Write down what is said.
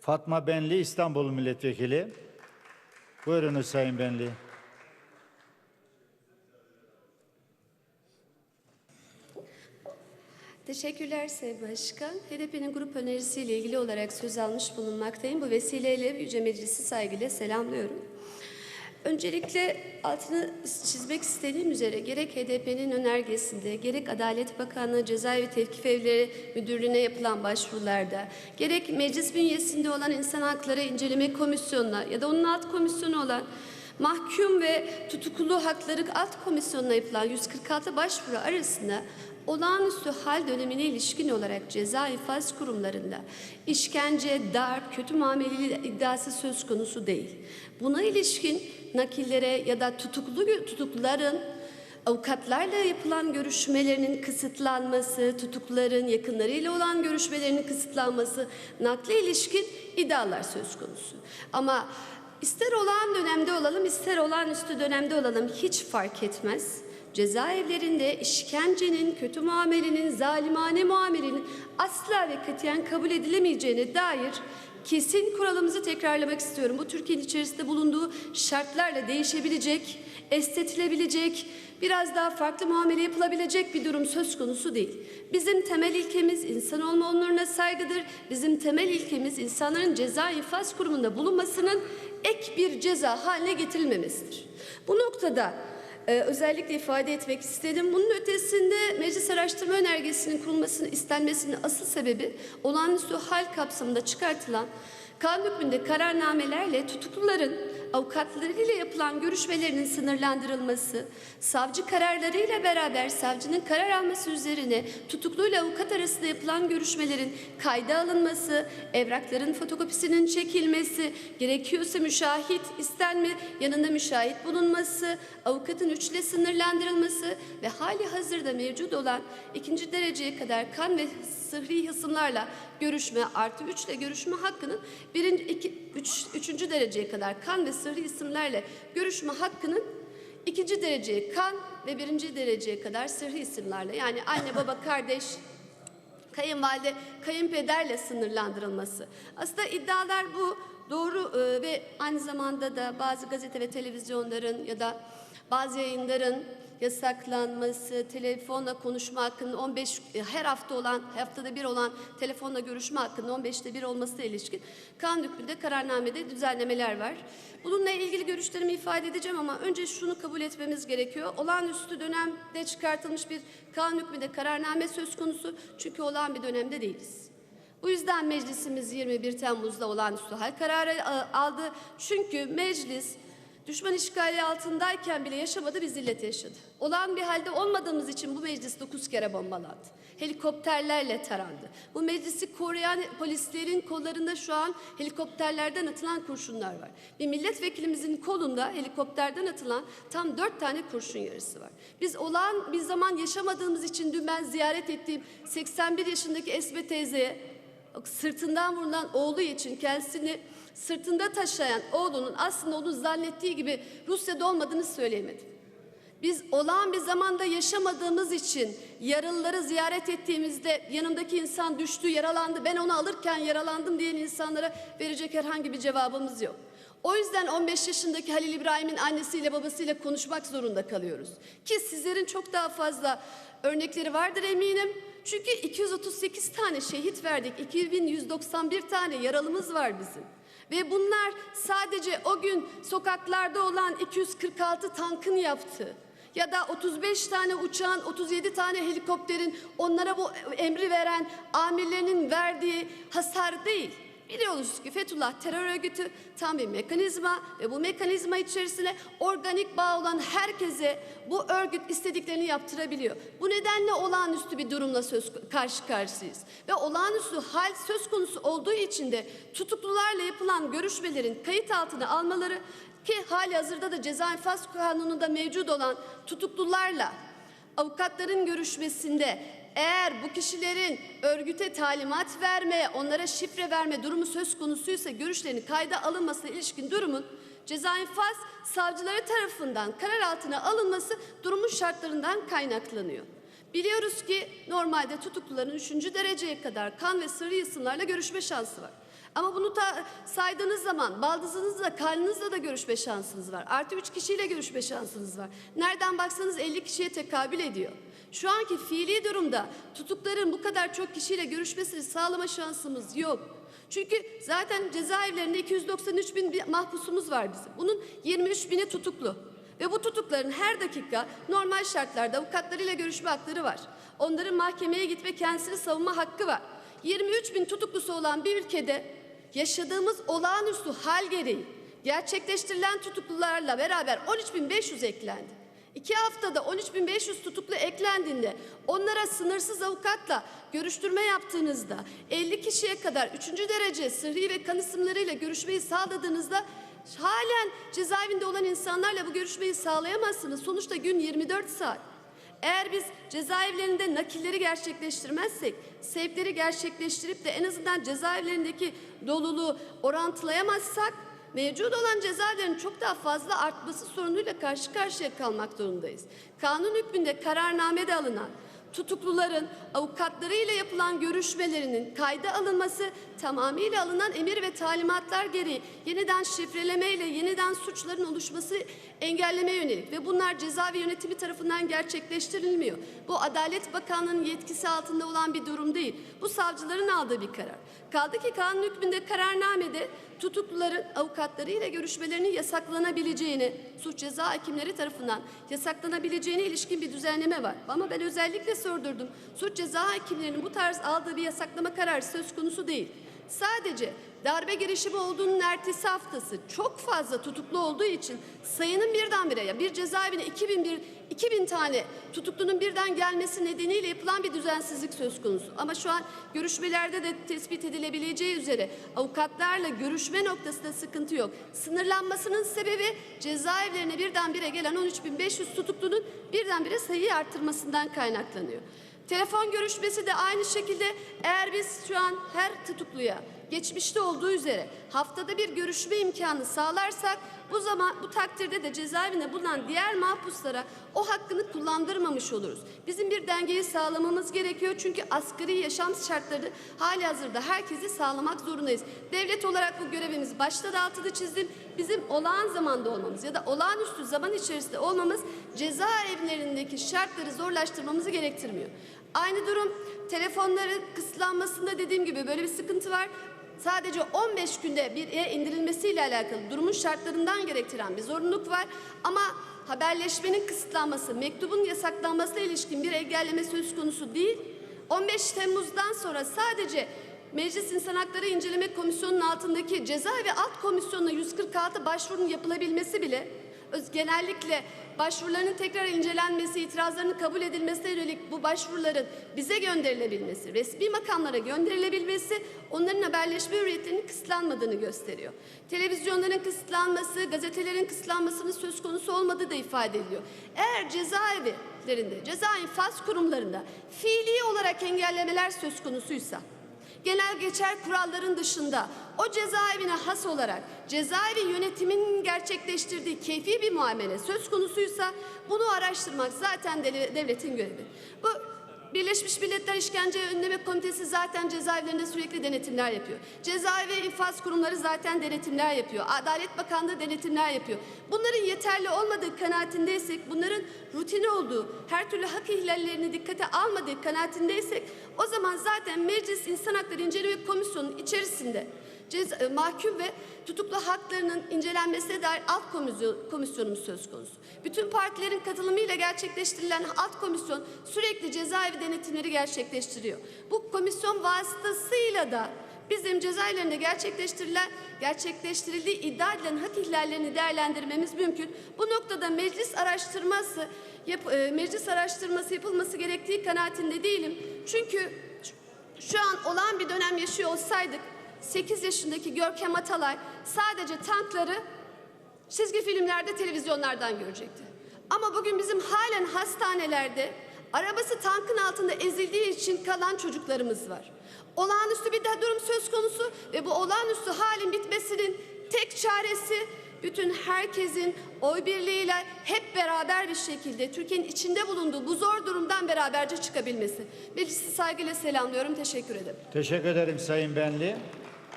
Fatma Benli İstanbul Milletvekili. Buyurunuz Sayın Benli. Teşekkürler Sayın Başkan. HDP'nin grup önerisiyle ilgili olarak söz almış bulunmaktayım. Bu vesileyle Yüce Meclisi saygıyla selamlıyorum. Öncelikle altını çizmek istediğim üzere gerek HDP'nin önergesinde, gerek Adalet Bakanlığı Cezaevi Tevkif Evleri Müdürlüğü'ne yapılan başvurularda, gerek meclis bünyesinde olan İnsan Hakları İnceleme Komisyonu'na ya da onun alt komisyonu olan Mahkum ve Tutuklu Hakları Alt Komisyonu'na yapılan 146 başvuru arasında olağanüstü hal dönemine ilişkin olarak ceza infaz kurumlarında işkence, darp, kötü muamele iddiası söz konusu değil. Buna ilişkin nakillere ya da tutuklu tutukluların avukatlarla yapılan görüşmelerinin kısıtlanması, tutukluların yakınlarıyla olan görüşmelerinin kısıtlanması, nakle ilişkin iddialar söz konusu. Ama ister olağan dönemde olalım, ister olağanüstü dönemde olalım hiç fark etmez. Cezaevlerinde işkencenin, kötü muamelenin, zalimane muamelenin asla ve katiyen kabul edilemeyeceğine dair kesin kuralımızı tekrarlamak istiyorum. Bu Türkiye'nin içerisinde bulunduğu şartlarla değişebilecek, estetilebilecek, biraz daha farklı muamele yapılabilecek bir durum söz konusu değil. Bizim temel ilkemiz insan olma onuruna saygıdır. Bizim temel ilkemiz insanların ceza infaz kurumunda bulunmasının ek bir ceza haline getirilmemesidir. Bu noktada ee, özellikle ifade etmek istedim. Bunun ötesinde meclis araştırma önergesinin kurulmasının istenmesinin asıl sebebi olağanüstü hal kapsamında çıkartılan kanun hükmünde kararnamelerle tutukluların avukatlarıyla yapılan görüşmelerinin sınırlandırılması, savcı kararlarıyla beraber savcının karar alması üzerine tutukluyla avukat arasında yapılan görüşmelerin kayda alınması, evrakların fotokopisinin çekilmesi, gerekiyorsa müşahit istenme, yanında müşahit bulunması, avukatın üçle sınırlandırılması ve hali hazırda mevcut olan ikinci dereceye kadar kan ve sıhhi hısımlarla görüşme artı üçle görüşme hakkının birinci, iki, üç, üçüncü dereceye kadar kan ve sıhhi isimlerle görüşme hakkının ikinci dereceye kan ve birinci dereceye kadar sıhhi isimlerle yani anne baba kardeş kayınvalide, kayınpederle sınırlandırılması. Aslında iddialar bu doğru e, ve aynı zamanda da bazı gazete ve televizyonların ya da bazı yayınların yasaklanması, telefonla konuşma hakkının 15 e, her hafta olan, haftada bir olan telefonla görüşme hakkının 15'te bir olmasına ilişkin kanun hükmünde kararnamede düzenlemeler var. Bununla ilgili görüşlerimi ifade edeceğim ama önce şunu kabul etmemiz gerekiyor. Olağanüstü dönemde çıkartılmış bir kanun hükmünde kararname söz konusu çünkü olağan bir dönemde değiliz. Bu yüzden meclisimiz 21 Temmuz'da olağanüstü hal kararı e, aldı. Çünkü meclis düşman işgali altındayken bile yaşamadı bir zillet yaşadı. Olağan bir halde olmadığımız için bu meclis dokuz kere bombalandı. Helikopterlerle tarandı. Bu meclisi koruyan polislerin kollarında şu an helikopterlerden atılan kurşunlar var. Bir milletvekilimizin kolunda helikopterden atılan tam dört tane kurşun yarısı var. Biz olağan bir zaman yaşamadığımız için dün ben ziyaret ettiğim 81 yaşındaki Esme teyzeye sırtından vurulan oğlu için kendisini sırtında taşıyan oğlunun aslında onun zannettiği gibi Rusya'da olmadığını söyleyemedim. Biz olağan bir zamanda yaşamadığımız için yaralıları ziyaret ettiğimizde yanımdaki insan düştü, yaralandı, ben onu alırken yaralandım diyen insanlara verecek herhangi bir cevabımız yok. O yüzden 15 yaşındaki Halil İbrahim'in annesiyle babasıyla konuşmak zorunda kalıyoruz. Ki sizlerin çok daha fazla örnekleri vardır eminim. Çünkü 238 tane şehit verdik, 2191 tane yaralımız var bizim. Ve bunlar sadece o gün sokaklarda olan 246 tankın yaptığı ya da 35 tane uçağın, 37 tane helikopterin onlara bu emri veren amirlerinin verdiği hasar değil. Biliyoruz ki Fethullah terör örgütü tam bir mekanizma ve bu mekanizma içerisine organik bağ olan herkese bu örgüt istediklerini yaptırabiliyor. Bu nedenle olağanüstü bir durumla söz karşı karşıyayız. Ve olağanüstü hal söz konusu olduğu için de tutuklularla yapılan görüşmelerin kayıt altına almaları ki hali hazırda da ceza infaz kanununda mevcut olan tutuklularla avukatların görüşmesinde eğer bu kişilerin örgüte talimat verme, onlara şifre verme durumu söz konusuysa görüşlerinin kayda alınmasına ilişkin durumun ceza infaz savcıları tarafından karar altına alınması durumun şartlarından kaynaklanıyor. Biliyoruz ki normalde tutukluların üçüncü dereceye kadar kan ve sırrı isimlerle görüşme şansı var. Ama bunu ta saydığınız zaman baldızınızla, karnınızla da görüşme şansınız var. Artı üç kişiyle görüşme şansınız var. Nereden baksanız 50 kişiye tekabül ediyor. Şu anki fiili durumda tutukların bu kadar çok kişiyle görüşmesini sağlama şansımız yok. Çünkü zaten cezaevlerinde 293 bin mahpusumuz var bizim. Bunun 23 bini tutuklu. Ve bu tutukların her dakika normal şartlarda avukatlarıyla görüşme hakları var. Onların mahkemeye gitme kendisini savunma hakkı var. 23 bin tutuklusu olan bir ülkede yaşadığımız olağanüstü hal gereği gerçekleştirilen tutuklularla beraber 13.500 eklendi. İki haftada 13.500 tutuklu eklendiğinde onlara sınırsız avukatla görüştürme yaptığınızda 50 kişiye kadar 3. derece sıhhi ve kan isimleriyle görüşmeyi sağladığınızda halen cezaevinde olan insanlarla bu görüşmeyi sağlayamazsınız. Sonuçta gün 24 saat. Eğer biz cezaevlerinde nakilleri gerçekleştirmezsek, sevkleri gerçekleştirip de en azından cezaevlerindeki doluluğu orantılayamazsak mevcut olan cezaevlerinin çok daha fazla artması sorunuyla karşı karşıya kalmak zorundayız. Kanun hükmünde kararnamede alınan tutukluların avukatlarıyla yapılan görüşmelerinin kayda alınması tamamıyla alınan emir ve talimatlar gereği yeniden şifrelemeyle yeniden suçların oluşması engelleme yönelik ve bunlar cezaevi yönetimi tarafından gerçekleştirilmiyor. Bu Adalet Bakanlığı'nın yetkisi altında olan bir durum değil. Bu savcıların aldığı bir karar. Kaldı ki kanun hükmünde kararnamede tutukluların avukatlarıyla görüşmelerinin yasaklanabileceğini, suç ceza hakimleri tarafından yasaklanabileceğine ilişkin bir düzenleme var. Ama ben özellikle sordurdum. Suç ceza hakimlerinin bu tarz aldığı bir yasaklama kararı söz konusu değil. Sadece darbe girişimi olduğunun ertesi haftası çok fazla tutuklu olduğu için sayının birdenbire ya bir cezaevine 2000 bir 2000 tane tutuklunun birden gelmesi nedeniyle yapılan bir düzensizlik söz konusu. Ama şu an görüşmelerde de tespit edilebileceği üzere avukatlarla görüşme noktasında sıkıntı yok. Sınırlanmasının sebebi cezaevlerine birdenbire gelen 13.500 tutuklunun birdenbire sayıyı arttırmasından kaynaklanıyor. Telefon görüşmesi de aynı şekilde eğer biz şu an her tutukluya geçmişte olduğu üzere haftada bir görüşme imkanı sağlarsak bu zaman bu takdirde de cezaevinde bulunan diğer mahpuslara o hakkını kullandırmamış oluruz. Bizim bir dengeyi sağlamamız gerekiyor çünkü asgari yaşam şartları hali hazırda herkesi sağlamak zorundayız. Devlet olarak bu görevimiz başta da altını çizdim. Bizim olağan zamanda olmamız ya da olağanüstü zaman içerisinde olmamız cezaevlerindeki şartları zorlaştırmamızı gerektirmiyor. Aynı durum telefonların kısıtlanmasında dediğim gibi böyle bir sıkıntı var. Sadece 15 günde bir e indirilmesiyle alakalı durumun şartlarından gerektiren bir zorunluluk var. Ama haberleşmenin kısıtlanması, mektubun yasaklanmasına ilişkin bir engelleme söz konusu değil. 15 Temmuz'dan sonra sadece Meclis İnsan Hakları İnceleme Komisyonu'nun altındaki cezaevi alt komisyonuna 146 başvurunun yapılabilmesi bile öz- genellikle başvurularının tekrar incelenmesi, itirazlarının kabul edilmesine yönelik bu başvuruların bize gönderilebilmesi, resmi makamlara gönderilebilmesi onların haberleşme hürriyetlerinin kısıtlanmadığını gösteriyor. Televizyonların kısıtlanması, gazetelerin kısıtlanmasının söz konusu olmadığı da ifade ediliyor. Eğer cezaevlerinde, ceza infaz kurumlarında fiili olarak engellemeler söz konusuysa, genel geçer kuralların dışında o cezaevine has olarak cezaevi yönetiminin gerçekleştirdiği keyfi bir muamele söz konusuysa bunu araştırmak zaten devletin görevi. Bu Birleşmiş Milletler İşkence Önleme Komitesi zaten cezaevlerinde sürekli denetimler yapıyor. Cezaevi infaz kurumları zaten denetimler yapıyor. Adalet Bakanlığı denetimler yapıyor. Bunların yeterli olmadığı kanaatindeysek, bunların rutini olduğu, her türlü hak ihlallerini dikkate almadığı kanaatindeysek o zaman zaten Meclis İnsan Hakları İnceleme Komisyonu'nun içerisinde ceza, e, mahkum ve tutuklu haklarının incelenmesine dair alt komisyon, komisyonumuz söz konusu. Bütün partilerin katılımıyla gerçekleştirilen alt komisyon sürekli cezaevi denetimleri gerçekleştiriyor. Bu komisyon vasıtasıyla da bizim cezaevlerinde gerçekleştirilen, gerçekleştirildiği iddia edilen hak ihlallerini değerlendirmemiz mümkün. Bu noktada meclis araştırması, yap, e, meclis araştırması yapılması gerektiği kanaatinde değilim. Çünkü şu an olan bir dönem yaşıyor olsaydık 8 yaşındaki Görkem Atalay sadece tankları çizgi filmlerde, televizyonlardan görecekti. Ama bugün bizim halen hastanelerde arabası tankın altında ezildiği için kalan çocuklarımız var. Olağanüstü bir durum söz konusu ve bu olağanüstü halin bitmesinin tek çaresi bütün herkesin oy birliğiyle hep beraber bir şekilde Türkiye'nin içinde bulunduğu bu zor durumdan beraberce çıkabilmesi. Meclisi saygıyla selamlıyorum. Teşekkür ederim. Teşekkür ederim Sayın Benli.